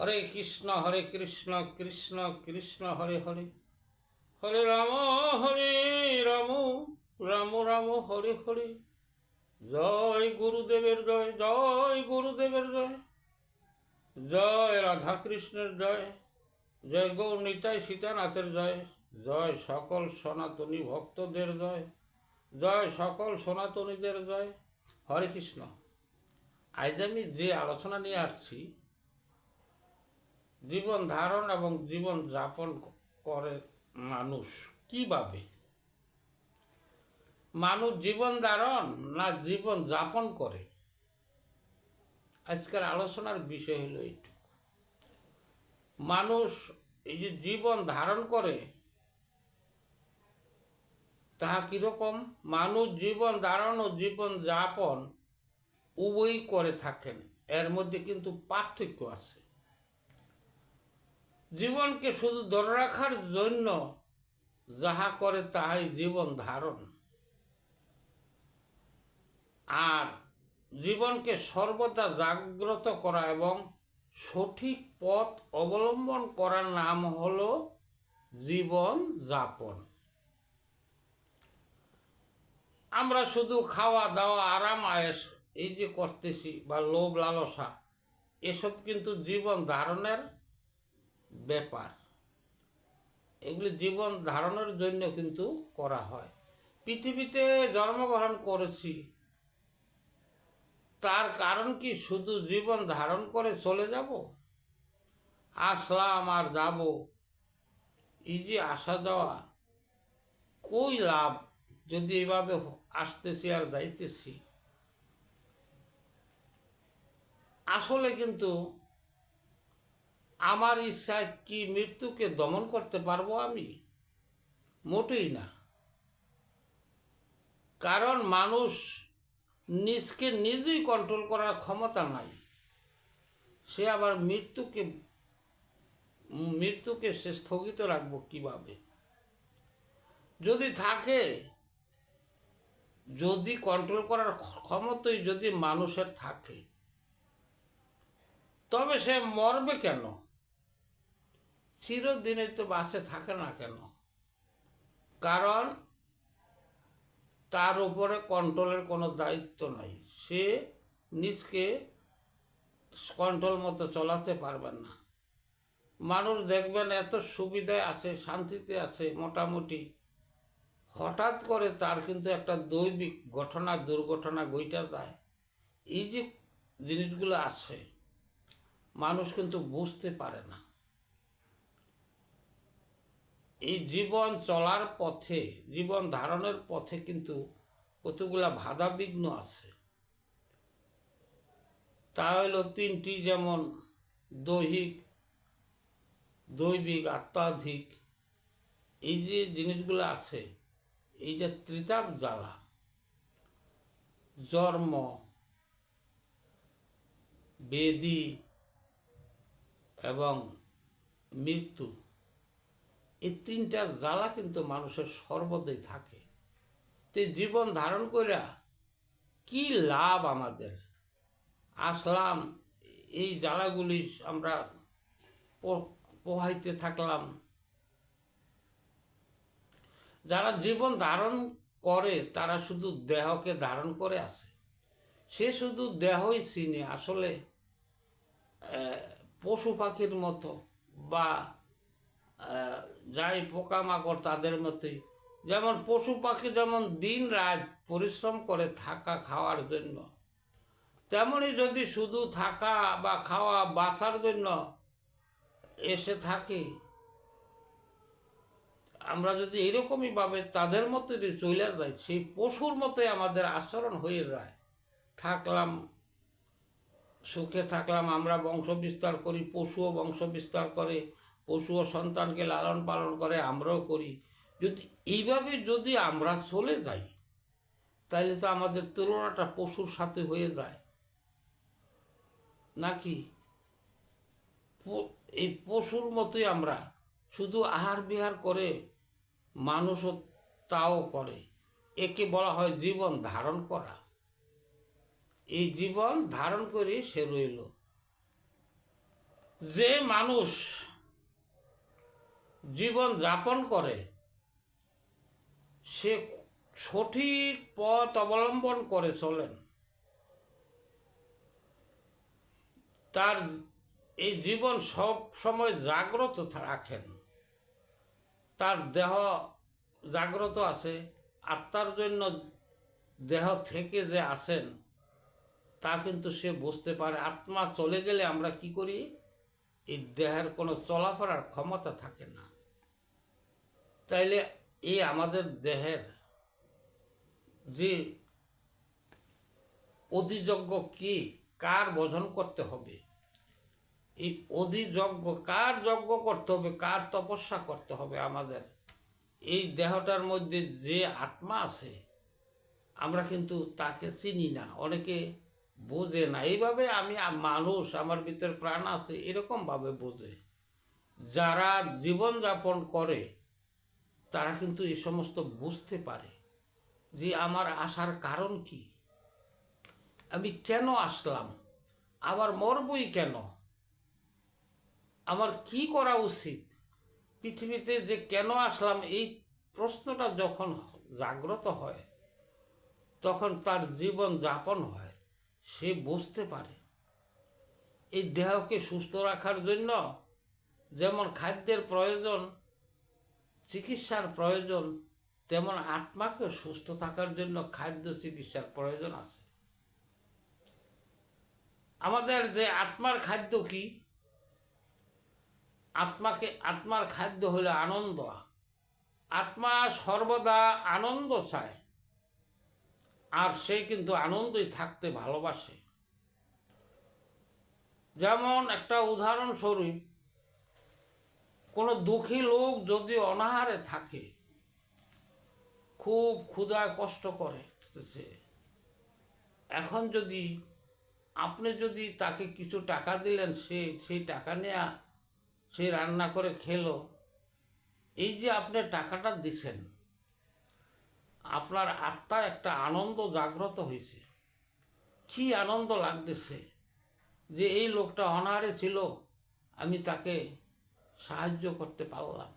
হরে কৃষ্ণ হরে কৃষ্ণ কৃষ্ণ কৃষ্ণ, হরে হরে। হরে রাম হরে রাম রাম রাম, হরে হরে। জয় গুরুদেবের জয় জয় গুরুদেবের জয়। জয় রাধা কৃষ্ণের জয় জয় গৌর নিতাই সীতানাথের জয় জয় সকল সনাতনী ভক্তদের জয় জয় সকল সনাতনীদের জয়। হরে কৃষ্ণ। আজ আমি যে আলোচনা নিয়ে আসছি জীবন ধারণ এবং জীবন যাপন করে মানুষ কীভাবে? মানুষ জীবন ধারণ না জীবন যাপন করে? আজকের আলোচনার বিষয় হলো এইটুকু। মানুষ এই যে জীবন ধারণ করে, তাহা কীরকম? মানুষ জীবন ধারণ ও জীবন যাপন উভয়ই করে থাকেন। এর মধ্যে কিন্তু পার্থক্য আছে। জীবনকে শুধু ধরে রাখার জন্য যাহা করে তাহাই জীবন ধারণ। আর জীবনকে সর্বদা জাগ্রত করা এবং সঠিক পথ অবলম্বন করার নাম হলো জীবন যাপন। আমরা শুধু খাওয়া, দাওয়া, আরাম, আয়েস এই যে করতেছি বা লোভ, লালসা, এসব কিন্তু জীবন ধারণের ব্যাপার। এগুলি জীবন ধারণের জন্য কিন্তু করা হয়। পৃথিবীতে জন্মগ্রহণ করেছি। তার কারণ কি শুধু জীবন ধারণ করে চলে যাব? আসলাম আর যাব। এই যে আসা যাওয়া, কই লাভ যদি এভাবে আসতেছি আর যাইতেছি? আসলে কিন্তু আমার ইচ্ছায় কি মৃত্যুকে দমন করতে পারব আমি? মোটেই না। কারণ মানুষ নিজকে নিজেই কন্ট্রোল করার ক্ষমতা নাই। সে আবার মৃত্যুকে মৃত্যুকে সে স্থগিত রাখব কীভাবে? যদি থাকে, যদি কন্ট্রোল করার ক্ষমতাই যদি মানুষের থাকে, তবে সে মরবে কেন? চিরদিনে তো বাসে থাকে না কেন? কারণ তার উপরে কন্ট্রোলের কোনো দায়িত্ব নাই। সে নিজকে কন্ট্রোল মতো চলাতে পারবেন না। মানুষ দেখবেন এত সুবিধায় আছে, শান্তিতে আছে, মোটামুটি। হঠাৎ করে তার কিন্তু একটা দৈবিক ঘটনা, দুর্ঘটনা গইটা যায়। এই যে জিনিসগুলো আছে, মানুষ কিন্তু বুঝতে পারে না। এই জীবন চলার পথে, জীবন ধারণের পথে কিন্তু কতগুলা বাধা বিঘ্ন আছে। তা হলো তিনটি, যেমন দৈহিক, দৈবিক, আত্মাধিক। এই যে জিনিসগুলো আছে, এই যে ত্রিতাপ জ্বালা, জন্ম, বেদি এবং মৃত্যু এই তিনটা জ্বালা কিন্তু মানুষের সর্বদাই থাকে। তো জীবন ধারণ কইরা কি লাভ আমাদের? আসলাম, এই জ্বালাগুলি আমরা পোহাইতে থাকলাম। যারা জীবন ধারণ করে, তারা শুধু দেহকে ধারণ করে আছে। সে শুধু দেহই চিনে, আসলে পশু পাখির মতো বা যাই পোকামাকড় তাদের মতোই। যেমন পশু পাখি যেমন দিন রাত পরিশ্রম করে থাকা খাওয়ার জন্য, তেমনি যদি শুধু থাকা বা খাওয়া বাঁচার জন্য এসে থাকি, আমরা যদি এরকমই ভাবে তাদের মতো যদি চলে যাই, সেই পশুর মতোই আমাদের আচরণ হয়ে যায়। থাকলাম, সুখে থাকলাম, আমরা বংশ বিস্তার করি, পশুও বংশ বিস্তার করে পশুও সন্তানকে লালন পালন করে, আমরাও করি। যদি এইভাবে যদি আমরা চলে যাই তাহলে তো আমাদের তুলনাটা পশুর সাথে হয়ে যায়। নাকি? এই পশুর মতোই আমরা। শুধু আহার বিহার করে মানুষও তাও করে। একে বলা হয় জীবন ধারণ করা। এই জীবন ধারণ করে সে রইল। যে মানুষ জীবন যাপন করে, সে সঠিক পথ অবলম্বন করে চলেন। তার এই জীবন সব সময় জাগ্রত রাখেন। তার দেহ জাগ্রত আছে, আত্মার জন্য দেহ থেকে যে আসেন, তা কিন্তু সে বুঝতে পারে। আত্মা চলে গেলে আমরা কি করি? এই দেহের কোনো চলাফেরার ক্ষমতা থাকে না। তাইলে এই আমাদের দেহের যে অধিযজ্ঞ কি, কার বোঝন করতে হবে? এই অধিযজ্ঞ কার যজ্ঞ করতে হবে, কার তপস্যা করতে হবে আমাদের? এই দেহটার মধ্যে যে আত্মা আছে, আমরা কিন্তু তাকে চিনি না। অনেকে বোঝে না। এইভাবে আমি মানুষ, আমার ভিতরে প্রাণ আছে, এরকমভাবে বোঝে। যারা জীবনযাপন করে তারা কিন্তু এ সমস্ত বুঝতে পারে যে আমার আসার কারণ কি। আমি কেন আসলাম? আবার মরবই কেন? আমার কি করা উচিত? পৃথিবীতে যে কেন আসলাম, এই প্রশ্নটা যখন জাগ্রত হয়, তখন তার জীবন যাপন হয়, সে বুঝতে পারে। এই দেহকে সুস্থ রাখার জন্য যেমন খাদ্যের প্রয়োজন চিকিৎসার প্রয়োজন, তেমন আত্মাকে সুস্থ থাকার জন্য খাদ্য চিকিৎসার প্রয়োজন আছে। আমাদের যে আত্মার খাদ্য কি? আত্মাকে, আত্মার খাদ্য হলো আনন্দ। আত্মা সর্বদা আনন্দ চায়, আর সে কিন্তু আনন্দই থাকতে ভালোবাসে। যেমন একটা উদাহরণস্বরূপ কোনো দুঃখী লোক যদি অনাহারে থাকে, খুব ক্ষুধায় কষ্ট করে সে এখন যদি আপনি যদি তাকে কিছু টাকা দিলেন, সে সেই টাকা নেয়া, সে রান্না করে খেলো, এই যে আপনি টাকাটা দিছেন আপনার আত্মায় একটা আনন্দ জাগ্রত হয়েছে। কি আনন্দ লাগতেছে যে এই লোকটা অনাহারে ছিল, আমি তাকে সাহায্য করতে পারলাম।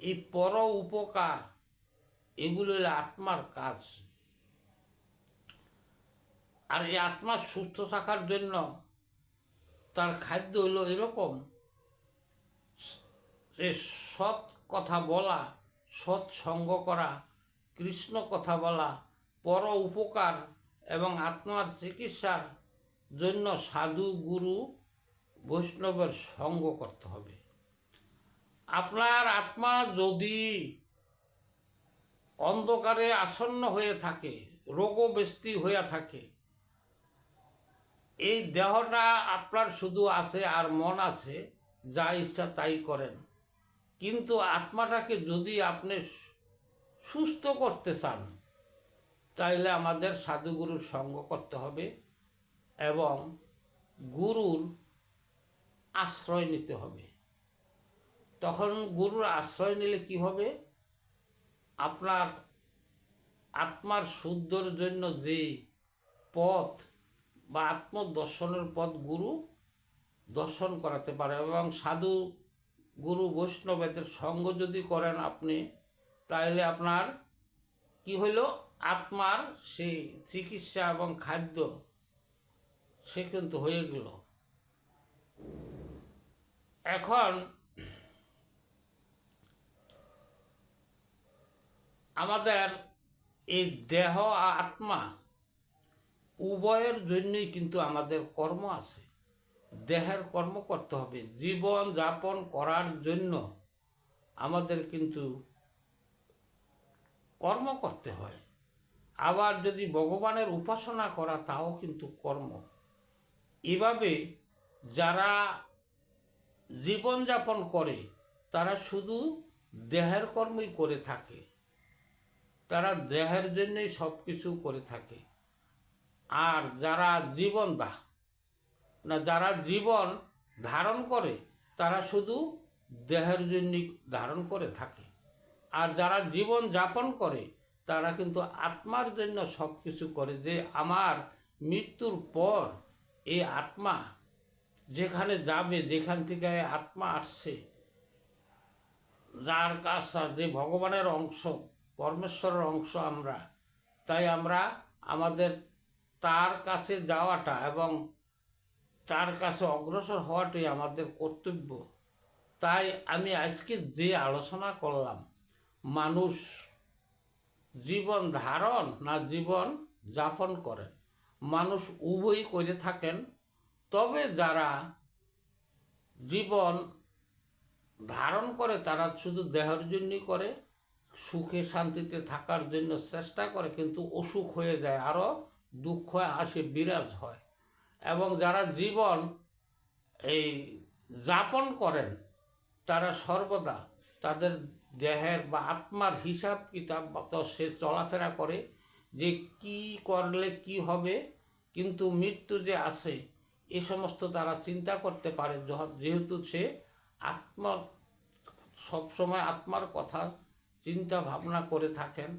এই পর উপকার, এগুলো হলো আত্মার কাজ। আর এই আত্মার সুস্থ থাকার জন্য তার খাদ্য হলো এরকম, যে সৎ কথা বলা, সৎ সঙ্গ করা, কৃষ্ণ কথা বলা, পর উপকার এবং আত্মার চিকিৎসার জন্য সাধু, গুরু বৈষ্ণবের সঙ্গ করতে হবে। আপনার আত্মা যদি অন্ধকারে আসন্ন হয়ে থাকে রোগব্যস্তি হয়ে থাকে, এই দেহটা আপনার শুধু আছে আর মন আছে, যা ইচ্ছা তাই করেন। কিন্তু আত্মাটাকে যদি আপনি সুস্থ করতে চান, তাইলে আমাদের সাধুগুরুর সঙ্গ করতে হবে এবং গুরুর আশ্রয় নিতে হবে। তখন গুরুর আশ্রয় নিলে কি হবে? আপনার আত্মার শুদ্ধর জন্য যে পথ বা আত্মদর্শনের পথ গুরু দর্শন করাতে পারে এবং সাধু গুরু বৈষ্ণবেদের সঙ্গ যদি করেন আপনি তাহলে আপনার কি হইল? আত্মার সেই চিকিৎসা এবং খাদ্য সে কিন্তু হয়ে গেল। এখন আমাদের এই দেহ আর আত্মা উভয়ের জন্যই কিন্তু আমাদের কর্ম আছে। দেহের কর্ম করতে হবে। জীবন যাপন করার জন্য আমাদের কিন্তু কর্ম করতে হয়। আবার যদি ভগবানের উপাসনা করা, তাও কিন্তু কর্ম। এভাবে যারা জীবনযাপন করে, তারা শুধু দেহের কর্মই করে থাকে। তারা দেহের জন্যই সব কিছু করে থাকে। আর যারা জীবন দা না, যারা জীবন ধারণ করে, তারা শুধু দেহের জন্যই ধারণ করে থাকে। আর যারা জীবন যাপন করে, তারা কিন্তু আত্মার জন্য সব কিছু করে। যে আমার মৃত্যুর পর এই আত্মা যেখানে যাবে, যেখান থেকে আত্মা আসছে, যার কাজ যে ভগবানের অংশ, পরমেশ্বরের অংশ আমরা। তাই আমরা আমাদের তার কাছে যাওয়াটা এবং তার কাছে অগ্রসর হওয়াটাই আমাদের কর্তব্য। তাই আমি আজকে যে আলোচনা করলাম, মানুষ জীবন ধারণ না জীবন যাপন করেন মানুষ উভয়ই করে থাকেন তবে যারা জীবন ধারণ করে, তারা শুধু দেহের জন্যই করে, সুখে শান্তিতে থাকার জন্য চেষ্টা করে, কিন্তু অসুখ হয়ে যায় আরও দুঃখ আসে, বিরাজ হয়। এবং যারা জীবন এই যাপন করেন, তারা সর্বদা তাদের দেহের বা আত্মার হিসাব কিতাব তো সে চলাফেরা করে যে কি করলে কি হবে, কিন্তু মৃত্যু যে আসে এ সমস্ত তারা চিন্তা করতে পারে যেহেতু সে আত্মার সবসময় আত্মার কথা, চিন্তা ভাবনা করে থাকেন।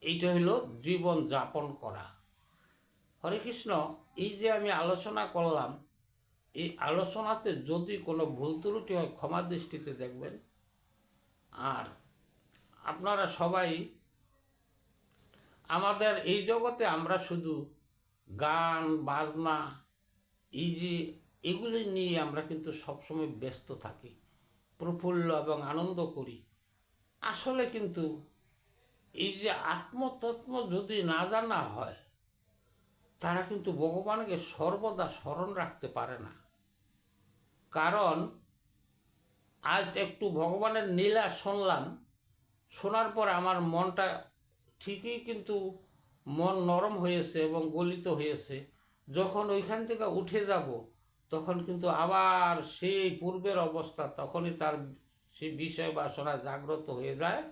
এইটা হলো জীবন যাপন করা। হরে কৃষ্ণ, এই যে আমি আলোচনা করলাম, এই আলোচনাতে যদি কোনো ভুল ত্রুটি হয়, ক্ষমা দৃষ্টিতে দেখবেন। আর আপনারা সবাই আমাদের এই জগতে আমরা শুধু গান, বাজনা, এই যে এগুলি নিয়ে আমরা কিন্তু সবসময় ব্যস্ত থাকি, প্রফুল্ল এবং আনন্দ করি। আসলে কিন্তু এই যে আত্মতত্ত্ব যদি না জানা হয়, তারা কিন্তু ভগবানকে সর্বদা স্মরণ রাখতে পারে না। কারণ আজ একটু ভগবানের নীলা শুনলাম, শোনার পর আমার মনটা ঠিকই কিন্তু মন নরম হয়েছে এবং গলিত হয়েছে। যখন ওইখান থেকে উঠে যাব, তখন কিন্তু আবার সেই পূর্বের অবস্থা, তখনই তার সেই বিষয় বাসনা জাগ্রত হয়ে যায়,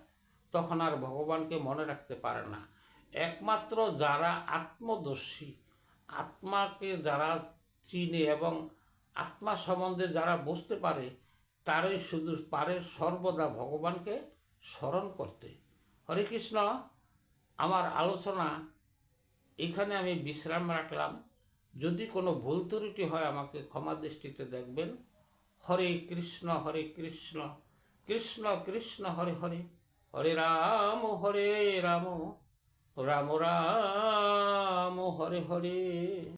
তখন আর ভগবানকে মনে রাখতে পারে না। একমাত্র যারা আত্মদর্শী আত্মাকে যারা চিনে এবং আত্মা সম্বন্ধে যারা বুঝতে পারে, তারাই শুধু পারে সর্বদা ভগবানকে স্মরণ করতে। হরে কৃষ্ণ। আমার আলোচনা এখানে আমি বিশ্রাম রাখলাম। যদি কোনো ভুল ত্রুটি হয় আমাকে ক্ষমা দৃষ্টিতে দেখবেন। হরে কৃষ্ণ হরে কৃষ্ণ কৃষ্ণ কৃষ্ণ, হরে হরে হরে রাম হরে রাম রাম রাম, হরে হরে।